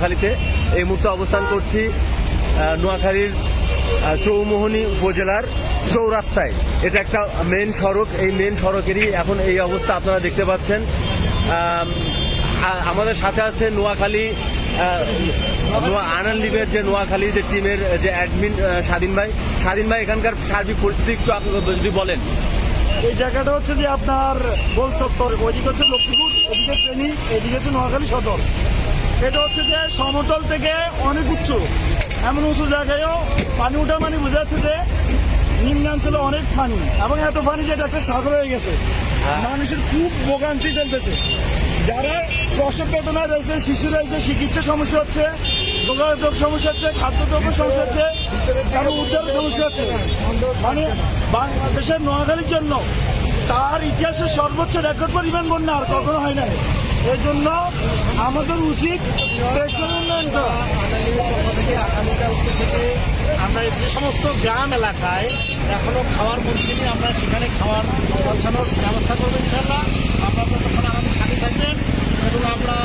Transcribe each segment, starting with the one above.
নোয়াখালীতে। এই মুহূর্তে অবস্থান করছি নোয়াখালীর চৌমোহনী উপজেলার চৌরাস্তায়। এটা একটা মেন সড়ক এই মেন সড়কেরই এখন এই অবস্থা আপনারা দেখতে পাচ্ছেন। আমাদের সাথে আছে নোয়াখালী আহ, নোয়া আনান লিবের যে নোয়াখালী যে টিমের যে অ্যাডমিন স্বাধীন ভাই। স্বাধীন ভাই এখানকার সার্বিক পরিস্থিতি একটু যদি বলেন। এই জায়গাটা হচ্ছে যে আপনার গোল চত্বর ওইদিকে হচ্ছে লক্ষ্মীপুর এদিকে ট্রেনি এদিকে হচ্ছে নোয়াখালী সদর। এটা হচ্ছে যে সমতল থেকে অনেক উচ্চ। এমন উঁচু জায়গায়ও পানি ওঠা মানে বোঝা যাচ্ছে যে নিম্নাঞ্চলে অনেক পানি। এবং এত পানি যে এটা একটা সাগর হয়ে গেছে। মানুষের খুব ভোগান্তি চলতেছে। যারা প্রসব বেদনা রয়েছে শিশু রয়েছে চিকিৎসা সমস্যা হচ্ছে যোগাযোগ সমস্যা হচ্ছে খাদ্যদ্রব্য সমস্যা হচ্ছে কারও উদ্ধারের সমস্যা হচ্ছে। মানে বাংলাদেশের নোয়াখালীর জন্য তার ইতিহাসের সর্বোচ্চ রেকর্ড পরিমাণ বন্যা আর কখনো হয় না এই জন্য আমাদের উচিত থেকে আমরা যে সমস্ত গ্রাম এলাকায় এখনও খাওয়ার মঞ্চিনি আমরা সেখানে খাওয়ার পৌঁছানোর ব্যবস্থা করব ইনশাল্লাহ আপনারা ততক্ষণ আমাদের সাথে থাকবেন এবং আমরা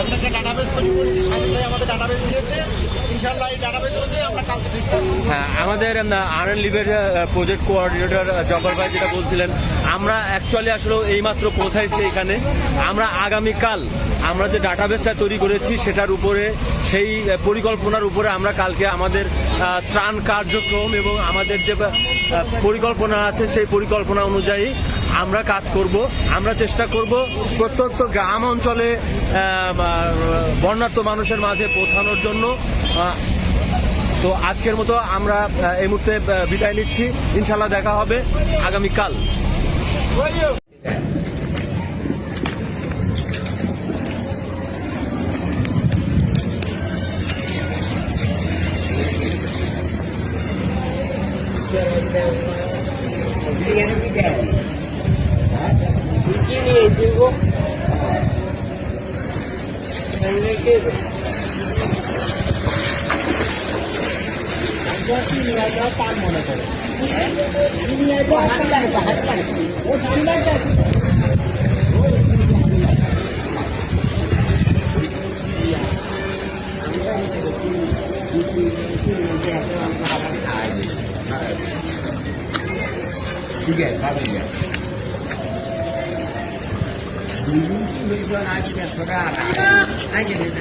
আপনাকে ডাটাবেস তৈরি করেছি, সাহেব আমাদের ডাটাবেস দিয়েছে। হ্যাঁ আমাদের আরএন লিভের প্রজেক্ট কোঅর্ডিনেটর জব্বার ভাই যেটা বলছিলেন, আমরা অ্যাকচুয়ালি আসলে এইমাত্র পৌঁছাইছি এখানে। আমরা আগামীকাল আমরা যে ডাটাবেসটা তৈরি করেছি, সেটার উপরে, সেই পরিকল্পনার উপরে আমরা কালকে আমাদের ত্রাণ কার্যক্রম এবং আমাদের যে পরিকল্পনা আছে, সেই পরিকল্পনা অনুযায়ী আমরা কাজ করব আমরা চেষ্টা করব প্রত্যন্ত গ্রাম অঞ্চলে আহ, বা, বন্যার্থ মানুষের মাঝে পৌঁছানোর জন্য। তো আজকের মতো আমরা এই মুহূর্তে বিদায় নিচ্ছি। ইনশাল্লাহ দেখা হবে আগামীকাল। বিকিনি এই যে গো এনেকে পান মনে করে ও সামনে ठीक है 你你你不 itu 出站了？俺今天在